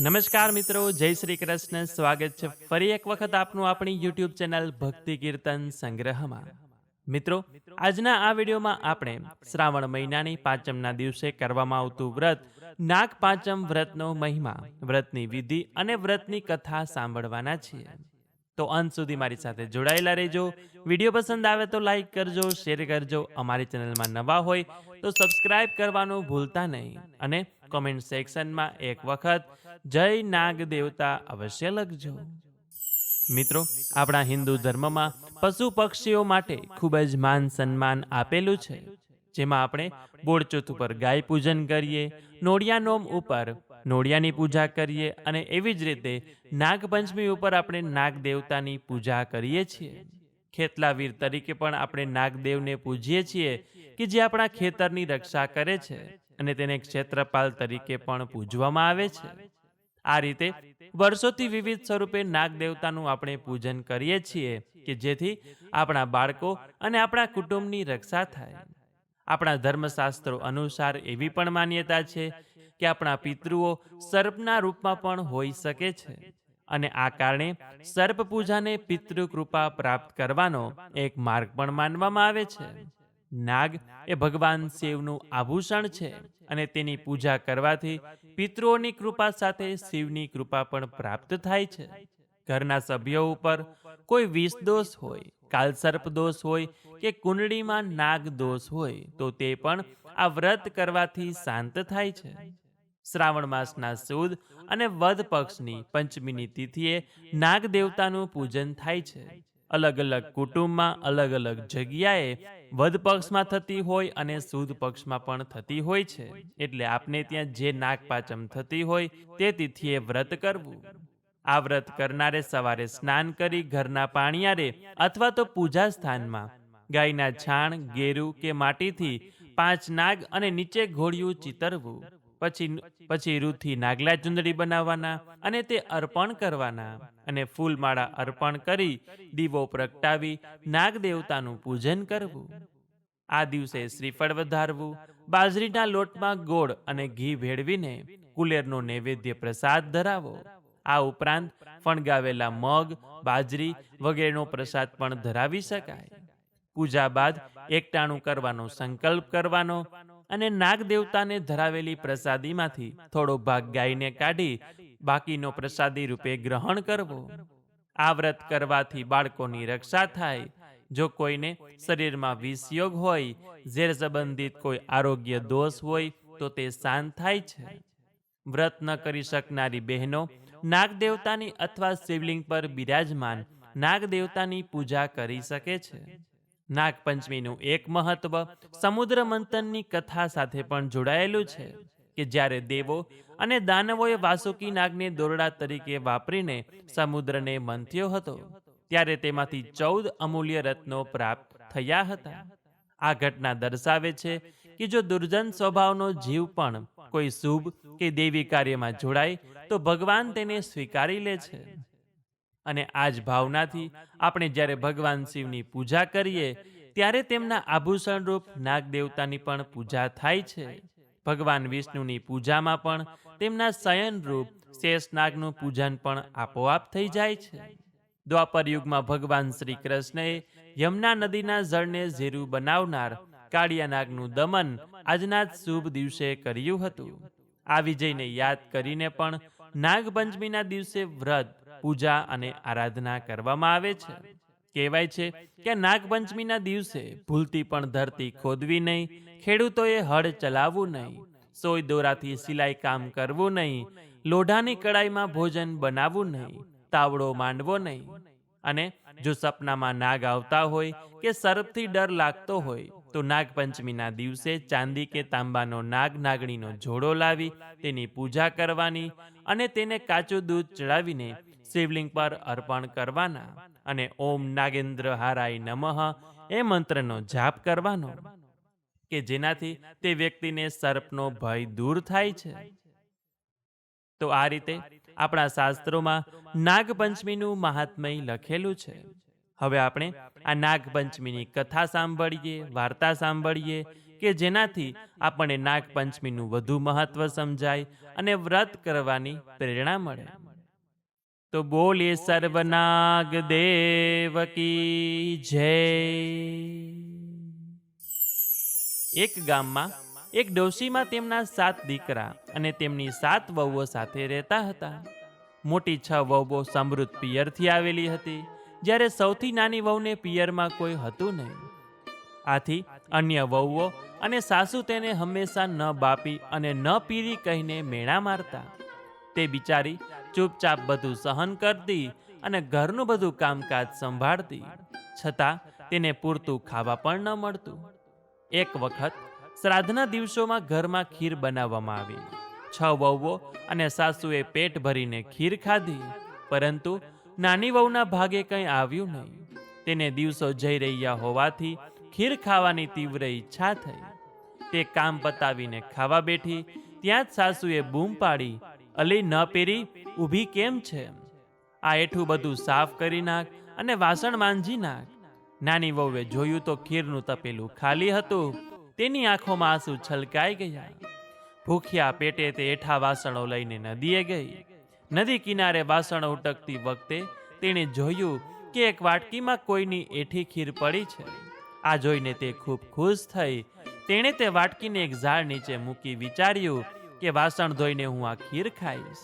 નમસ્કાર મિત્રો, જય શ્રી કૃષ્ણ. સ્વાગત છે ફરી એક વખત આપનું આપણી યુટ્યુબ ચેનલ ભક્તિ કીર્તન સંગ્રહમાં. મિત્રો, આજના આ વિડીયોમાં આપણે શ્રાવણ મહિનાની પાંચમના દિવસે કરવામાં આવતું વ્રત, નાગ પાંચમ વ્રતનો મહિમા, વ્રતની વિધિ અને વ્રતની કથા સાંભળવાના છીએ. તો અંત સુધી મારી સાથે જોડાયેલા રહેજો. વીડિયો પસંદ આવે તો લાઈક કરજો, શેર કરજો. અમારી ચેનલમાં નવા હોય તો સબસ્ક્રાઇબ કરવાનું ભૂલતા નહીં. અને કોમેન્ટ સેક્શનમાં એક વખત જય નાગ દેવતા અવશ્ય લખજો. મિત્રો, આપણા હિન્દુ ધર્મમાં પશુ પક્ષીઓ માટે ખૂબ જ માન સન્માન આપેલું છે. જેમાં આપણે બોળચોથ ઉપર ગાય પૂજન કરીએ, નોળિયા નોમ ઉપર નોળિયાની પૂજા કરીએ અને એવી જ રીતે નાગપંચમી ઉપર આપણે નાગ દેવતાની પૂજા કરીએ છીએ. ખેતલાવીર તરીકે પણ આપણે નાગદેવને પૂજીએ છીએ કે જે આપણા ખેતરની રક્ષા કરે છે. અને તેને ક્ષેત્રપાલ તરીકે પણ પૂજવામાં આવે છે. આ રીતે વર્ષોથી વિવિધ સ્વરૂપે નાગ દેવતાનું આપણે પૂજન કરીએ છીએ કે જેથી આપણા બાળકો અને આપણા કુટુંબની રક્ષા થાય. આપણા ધર્મશાસ્ત્રો અનુસાર એવી પણ માન્યતા છે કે આપણા પિતૃઓ સર્પના રૂપમાં પણ હોઈ શકે છે અને આ કારણે સર્પ પૂજાને પિતૃ કૃપા પ્રાપ્ત કરવાનો એક માર્ગ પણ માનવામાં આવે છે. નાગ એ ભગવાન શિવનું આભૂષણ છે અને તેની પૂજા કરવાથી પિતૃઓની કૃપા સાથે શિવની કૃપા પણ પ્રાપ્ત થાય છે. ઘરના સભ્યો ઉપર કોઈ વિષ દોષ હોય, કાલસર્પ દોષ હોય કે કુંડળીમાં નાગ દોષ હોય તો તે પણ આ વ્રત કરવાથી શાંત થાય છે. શ્રાવણ માસના સુદ અને વધ પક્ષની પંચમીની તિથિએ નાગ દેવતાનું પૂજન થાય છે. અલગ અલગ કુટુંબમાં અલગ અલગ જગ્યાએ વધ પક્ષમાં થતી હોય અને સુદ પક્ષમાં પણ થતી હોય છે. એટલે આપને ત્યાં જે નાગપાચમ થતી હોય, તે તિથિએ વ્રત કરવું. આ વ્રત કરનારે સવારે સ્નાન કરી ઘરના પાણીયારે અથવા તો પૂજા સ્થાનમાં ગાયના છાણ, ગેરુ કે માટીથી પાંચ નાગ અને નીચે ઘોડિયું ચિતરવું. પછી પછી રૂથી નાગલા ચુંદડી બનાવવાના અને તે અર્પણ કરવાના. અને ફૂલમાળા અર્પણ કરી, દીવો પ્રગટાવી નાગ દેવતાનું પૂજન કરવું. આ દિવસે શ્રીફળ વધારવું, બાજરીના લોટમાં ગોળ અને ઘી ભેળવીને કુલેરનો નૈવેદ્ય પ્રસાદ ધરાવો. આ ઉપરાંત ફણગાવેલા મગ, બાજરી વગેરેનો પ્રસાદ પણ ધરાવી શકાય. પૂજા બાદ એકટાણું કરવાનો સંકલ્પ કરવાનો અને નાગ દેવતાને ધરાવેલી પ્રસાદીમાંથી થોડો ભાગ ગાયને કાઢી બાકીનો પ્રસાદી રૂપે ગ્રહણ કરવો. આ વ્રત કરવાથી બાળકોની રક્ષા થાય. જો કોઈને શરીરમાં વિષયોગ હોય, ઝેર સંબંધિત કોઈ આરોગ્ય દોષ હોય, તો તે શાંત થાય છે. વ્રત ન કરી શકનારી બહેનો નાગ દેવતાની અથવા શિવલિંગ પર બિરાજમાન નાગ દેવતાની પૂજા કરી શકે છે. નાગપંચમીનું એક મહત્વ સમુદ્ર મંથનની કથા સાથે પણ જોડાયેલું છે કે જ્યારે દેવો અને દાનવોએ વાસુકી નાગને દોરડા તરીકે વાપરીને સમુદ્રને મંથ્યો હતો, ત્યારે તેમાંથી ચૌદ અમૂલ્ય રત્નો પ્રાપ્ત થયા હતા. આ ઘટના દર્શાવે છે કે જો દુર્જન સ્વભાવનો જીવ પણ કોઈ શુભ કે દેવી કાર્યમાં જોડાય, તો ભગવાન તેને સ્વીકારી લે છે. અને આ જ ભાવનાથી આપણે જ્યારે ભગવાન શિવની પૂજા કરીએ, ત્યારે તેમના આભૂષણ રૂપ નાગ દેવતાની પણ પૂજા થાય છે. ભગવાન વિષ્ણુની પૂજામાં પણ તેમના શયન રૂપ શેષનાગનું પૂજન પણ આપોઆપ થઈ જાય છે. દ્વાપર યુગમાં ભગવાન શ્રી કૃષ્ણએ યમુના નદીના જળને ઝેરું બનાવનાર કાળિયા નાગનું દમન આજના જ શુભ દિવસે કર્યું હતું. આ વિજયને યાદ કરીને પણ નાગપંચમીના દિવસે વ્રત પૂજા અને આરાધના કરવામાં આવે છે. કહેવાય છે કે નાગપંચમીના દિવસે ભૂલતી પણ ધરતી ખોદવી નહીં, ખેડૂતોએ હળ ચલાવવું નહીં, સોય દોરાથી સિલાઈ કામ કરવું નહીં, લોઢાની કડાઈમાં ભોજન બનાવવું નહીં, તાવડો માંડવો નહીં. અને જો સપનામાં નાગ આવતા હોય કે સર્પથી ડર લાગતો હોય, તો નાગપંચમીના દિવસે ચાંદી કે તાંબાનો નાગ નાગણીનો જોડો લાવી તેની પૂજા કરવાની અને તેને કાચું દૂધ ચડાવીને શિવલિંગ પર અર્પણ કરવાના અને ઓમ નાગેન્દ્ર હારાય નમઃ એ મંત્રનો જાપ કરવાનો, કે જેનાથી તે વ્યક્તિને સર્પનો ભય દૂર થાય છે. તો આ રીતે આપણા શાસ્ત્રોમાં નાગપંચમીનું મહાત્મય લખેલું છે. હવે આપણે આ નાગપંચમીની કથા સાંભળીએ, વાર્તા સાંભળીએ, કે જેનાથી આપણને નાગપંચમીનું વધુ મહત્વ સમજાય અને વ્રત કરવાની પ્રેરણા મળે. તો બોલીએ સર્વનાગ દેવ કી જય. એક ગામમાં, એક ડોશીમાં તેમના સાત દીકરા અને તેમની સાત વહુઓ સાથે રહેતા હતા. મોટી છ વહુઓ સમૃદ્ધ પિયરથી આવેલી હતી, જ્યારે સૌથી નાની વહુને પિયરમાં કોઈ હતું નહીં. આથી અન્ય વહુઓ અને સાસુ તેને હંમેશા ન બાપી અને ન પીરી કહીને મેણા મારતા. તે બિચારી ચૂપચાપ બધું સહન કરતી અને ઘરનું બધું કામકાજ સંભાળતી. છતાં તેને પૂરતું ખાવા પણ ન મળતું. એક વખત શ્રાદ્ધના દિવસોમાં ઘરમાં ખીર બનાવવામાં આવી. છ વહુઓ અને સાસુએ પેટ ભરીને ખીર ખાધી, પરંતુ નાની વહુના ભાગે કંઈ આવ્યું નહીં. તેને દિવસો જઈ રહ્યા હોવાથી ખીર ખાવાની તીવ્ર ઈચ્છા થઈ. તે કામ પતાવીને ખાવા બેઠી, ત્યાં જ સાસુએ બૂમ પાડી અલી ન પહેરી ઊભી કેમ છે? આ એઠું બધું સાફ કરી નાખ અને વાસણ માંજી નાખ. નાની વહુએ જોયું તો ખીરનું તપેલું ખાલી હતું. તેની આંખોમાં આંસુ છલકાઈ ગયા. ભૂખ્યા પેટે તે એઠા વાસણો લઈને નદીએ ગઈ. નદી કિનારે વાસણો ઉટકતી વખતે તેણે જોયું કે એક વાટકીમાં કોઈની એઠી ખીર પડી છે. આ જોઈને તે ખૂબ ખુશ થઈ. તેણે તે વાટકીને એક ઝાડ નીચે મૂકી વિચાર્યું કે વાસણ ધોઈને હું આ ખીર ખાઈશ.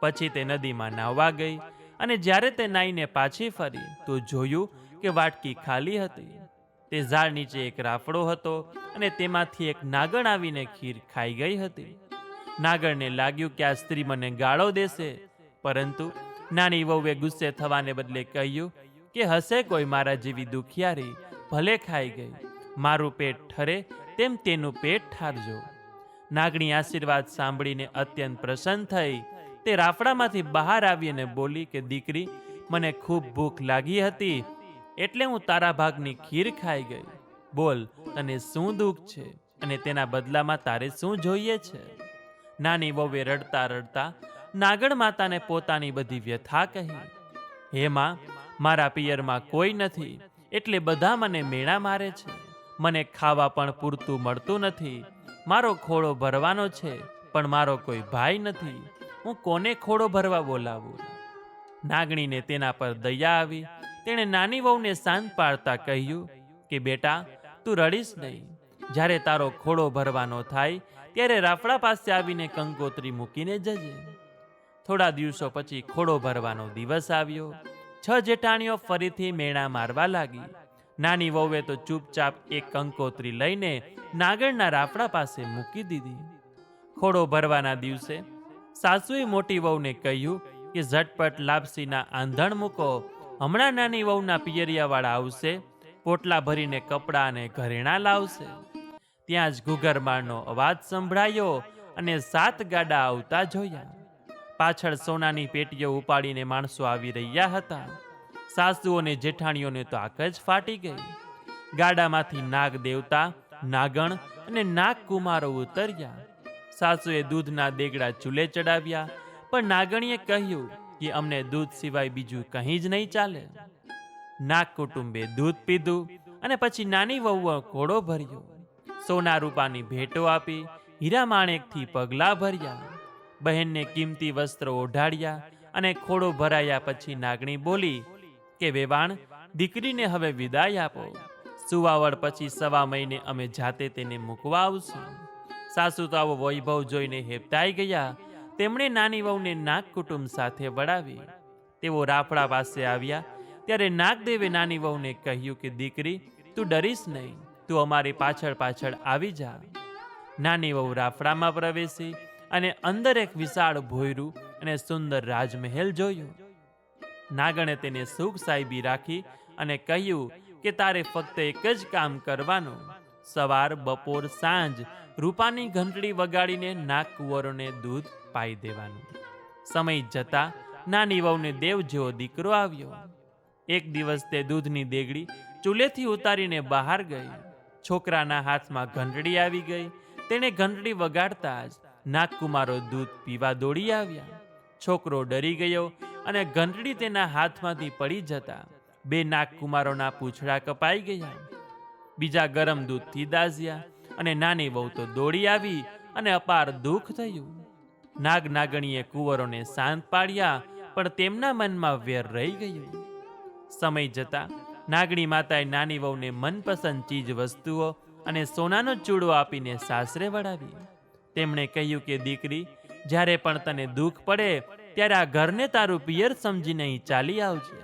પછી તે નદીમાં નાહવા ગઈ અને જ્યારે તે નાઈને પાછી ફરી તો જોયું કે વાટકી ખાલી હતી. તે ઝાડ નીચે એક રાફડો હતો અને તેમાંથી એક નાગણ આવીને ખીર ખાઈ ગઈ હતી. નાગણને લાગ્યું કે આ સ્ત્રી મને ગાળો દેશે, પરંતુ નાની વહુએ ગુસ્સે થવાને બદલે કહ્યું કે હશે કોઈ મારા જેવી દુખિયારી, ભલે ખાઈ ગઈ. મારું પેટ ઠરે તેમ તેનું પેટ ઠારજો. નાગણી આશીર્વાદ સાંભળીને અત્યંત પ્રસન્ન થઈ. તે રાફડામાંથી બહાર આવી અને બોલી કે, દીકરી, મને ખૂબ ભૂખ લાગી હતી, એટલે હું તારા ભાગની ખીર ખાઈ ગઈ. બોલ, તને શું દુઃખ છે અને તેના બદલામાં તારે શું જોઈએ છે? નાની વહુએ રડતા રડતા નાગણ માતાને પોતાની બધી વ્યથા કહી, હે માં, મારા પિયરમાં કોઈ નથી, એટલે બધા મને મેણા મારે છે. મને ખાવા પણ પૂરતું મળતું નથી. મારો ખોળો ભરવાનો છે, પણ મારો કોઈ ભાઈ નથી. હું કોને ખોળો ભરવા બોલાવું? નાગણીને તેના પર દયા આવી. તેણે નાની વહુને શાંત પાડતા કહ્યું કે, બેટા, તું રડીશ નહીં. જ્યારે તારો ખોળો ભરવાનો થાય, ત્યારે રાફડા પાસે આવીને કંકોત્રી મૂકીને જજે. થોડા દિવસો પછી ખોડો ભરવાનો દિવસ આવ્યો. છ જેઠાણીઓ ફરીથી મેણા મારવા લાગી. નાની વહુએ તો ચૂપચાપ એક કંકોત્રી લઈને નાગણના રાફડા પાસે મૂકી દીધી. ખોડો ભરવાના દિવસે સાસુએ મોટી વહુને કહ્યું કે, ઝટપટ લાપસીના આંધણ મૂકો. હમણાં નાની વહુના પિયરિયાવાળા આવશે, પોટલા ભરીને કપડાં અને ઘરેણાં લાવશે. ત્યાં જ ઘૂઘરમાળનો અવાજ સંભળાયો અને સાત ગાડા આવતા જોયા. પાછળ સોનાની પેટીઓ ઉપાડીને માણસો આવી રહ્યા હતા. સાસુ અને જેઠાણીઓને તો આંખ જ ફાટી ગઈ. ગાડામાંથી નાગ દેવતા, નાગણ અને નાગ કુમારો ઉતર્યા. સાસુએ દૂધના દેગડા ચૂલે ચડાવ્યા, પણ નાગણીએ કહ્યું કે અમને દૂધ સિવાય બીજું કંઈ જ નહીં ચાલે. નાગ કુટુંબે દૂધ પીધું અને પછી નાની વહુએ ઘોડો ભર્યો. સોના રૂપાની ભેટો આપી, હીરા માણેકથી પગલા ભર્યા. બહેનને કિંમતી વસ્ત્રો ઓઢાડ્યા અને ખોડો ભરાયા પછી નાગણી બોલી કે વેવાણ, દીકરીને હવે વિદાય આપો. સુવાવડ પછી સવા મહિને અમે જાતે તેને મૂકવા આવશું. સાસુ તો આવો વૈભવ જોઈને હેપતાઈ ગયા. તેમણે નાની વહુને નાગ કુટુંબ સાથે વડાવી તેઓ રાફડા પાસે આવ્યા. ત્યારે નાગદેવે નાની વહુને કહ્યું કે, દીકરી, તું ડરીશ નહીં. તું અમારી પાછળ પાછળ આવી જા. નાની વહુ રાફડામાં પ્રવેશી અને અંદર એક વિશાળ ભોયરું અને સુંદર રાજમહેલ જોયો. નાગણે તેને સુખ સાહેબી રાખી અને કહ્યું કે તારે ફક્ત એક જ કામ કરવાનું. સવાર, બપોર, સાંજ રૂપાની ઘંટડી વગાડીને નાગકુંવરોને દૂધ પાઈ દેવાનું. સમય જતા નાની વહુને દેવ જેવો દીકરો આવ્યો. એક દિવસ તે દૂધની દેગડી ચૂલેથી ઉતારીને બહાર ગઈ. છોકરાના હાથમાં ઘંટડી આવી ગઈ. તેણે ઘંટડી વગાડતા જ નાગકુમારો દૂધ પીવા દોડી આવ્યા. છોકરો ડરી ગયો અને ઘંટડી તેના હાથમાંથી પડી જતા બે નાગકુમારોના પૂંછડા કપાઈ ગયા. બીજા ગરમ દૂધથી દાઝ્યા અને નાની વહુ તો દોડી આવી અને અપાર દુઃખ થયું. નાગ નાગણીએ કુંવરોને શાંત પાડ્યા, પણ તેમના મનમાં વેર રહી ગયું. સમય જતા નાગણી માતાએ નાની વહુને મનપસંદ ચીજ વસ્તુઓ અને સોનાનો ચૂડો આપીને સાસરે વળાવી. તેમણે કહ્યું કે, દીકરી, જ્યારે પણ તને દુઃખ પડે ત્યારે આ ઘરને તારું પિયર સમજીને અહીં ચાલી આવજે.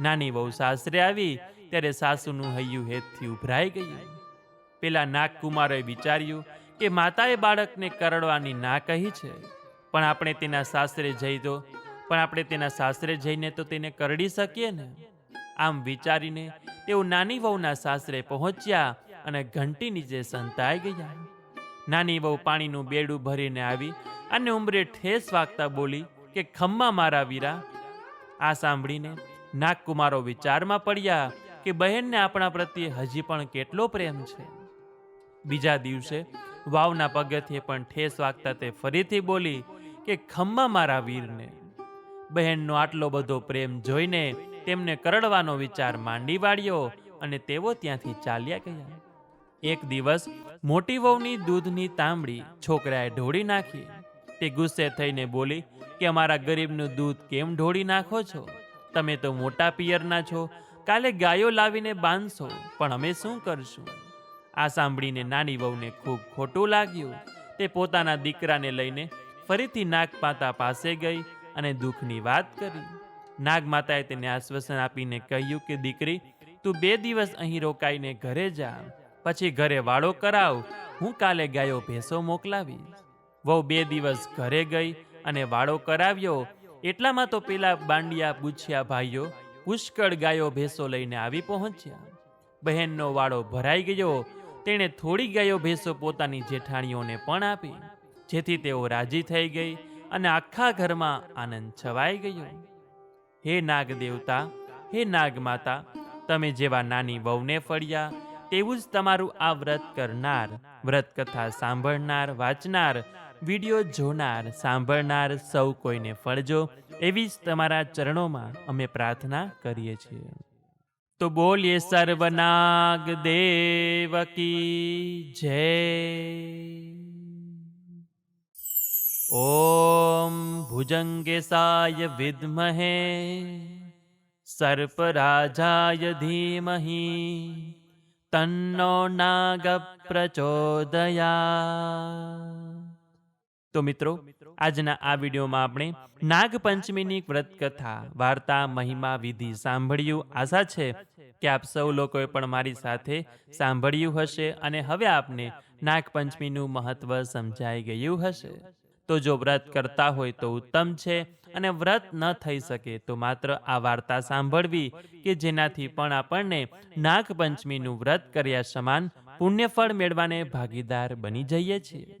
નાની વહુ સાસરે આવી, ત્યારે સાસુનું હૈયું હેતથી ઉભરાઈ ગયું. પેલા નાગકુમારોએ વિચાર્યું કે માતાએ બાળકને કરડવાની ના કહી છે, પણ આપણે તેના સાસરે જઈ તો, પણ આપણે તેના સાસરે જઈને તો તેને કરડી શકીએ ને? આમ વિચારીને તેઓ નાની વહુના સાસરે પહોંચ્યા અને ઘંટી નીચે સંતાઈ ગયા. નાની વહુ પાણીનું બેડું ભરીને આવી અને ઉંમરે ઠેસ વાગતા બોલી કે ખમ્મા મારા વીરા? આ સાંભળીને નાગકુમારો વિચારમાં પડ્યા કે બહેનને આપણા પ્રત્યે હજી પણ કેટલો પ્રેમ છે. બીજા દિવસે વાવના પગથિયે પણ ઠેસ વાગતા તે ફરીથી બોલી કે ખમ્મા મારા વીરને. બહેનનો આટલો બધો પ્રેમ જોઈને તેમને કરડવાનો વિચાર માંડી વાળ્યો અને તેઓ ત્યાંથી ચાલ્યા ગયા. એક દિવસ મોટી વહુની દૂધની તાંબડી છોકરાએ ઢોળી નાખી. તે ગુસ્સે થઈને બોલી કે અમારા ગરીબનું દૂધ કેમ ઢોળી નાખો છો? તમે તો મોટા પિયરના છો. કાલે ગાયો લાવીને બાંધશો, પણ અમે શું કરશું? આ સાંભળીને નાની વહુને ખૂબ ખોટું લાગ્યું. તે પોતાના દીકરાને લઈને ફરીથી નાગમાતા પાસે ગઈ અને દુઃખની વાત કરી. નાગમાતાએ તેને આશ્વાસન આપીને કહ્યું કે, દીકરી, તું બે દિવસ અહીં રોકાઈને ઘરે જા. પછી ઘરે વાળો કરાવ. હું કાલે ગાયો ભેંસો મોકલાવીશ. વહુ બે દિવસ ઘરે ગઈ અને વાળો કરાવ્યો. એટલામાં તો પેલા બાંડિયા પૂછ્યા, ભાઈઓ, પુષ્કળ ગાયો ભેંસો લઈને આવી પહોંચ્યા. બહેનનો વાળો ભરાઈ ગયો. તેણે થોડી ગાયો ભેંસો પોતાની જેઠાણીઓને પણ આપી. જેથી તેઓ રાજી થઈ ગઈ અને આખા ઘરમાં આનંદ છવાઈ ગયો. હે નાગ દેવતા હે નાગ માતા તમે જેવા નાની વહુને ફળ્યા, તેવું જ તમારું આ વ્રત કરનાર વ્રત કથા સાંભળનાર, વાંચનાર વીડિયો જોનાર, સાંભળનાર સૌ કોઈને ફળજો એવી જ તમારા ચરણોમાં અમે પ્રાર્થના કરીએ છીએ. તો બોલીએ સર્વનાગ દેવ કી જય. ભુજંગેશાય વિદ્મહે. સર્પરાજાય ધીમહિ. તન્નો નાગ પ્રચોદયા. તો મિત્રો, આજના આ વિડીયોમાં આપણે નાગપંચમીની વ્રત કથા વાર્તા, મહિમા, વિધિ સાંભળ્યું. આશા છે કે આપ સૌ લોકોએ પણ મારી સાથે સાંભળ્યું હશે અને હવે આપને નાગપંચમીનું મહત્વ સમજાઈ ગયું હશે. તો જો વ્રત કરતા હોય તો ઉત્તમ છે અને વ્રત ન થઈ શકે તો માત્ર આ વાર્તા સાંભળવી કે જેનાથી પણ આપણને નાગપંચમીનું વ્રત કર્યા સમાન પુણ્યફળ મેળવાને ભાગીદાર બની જઈએ છીએ.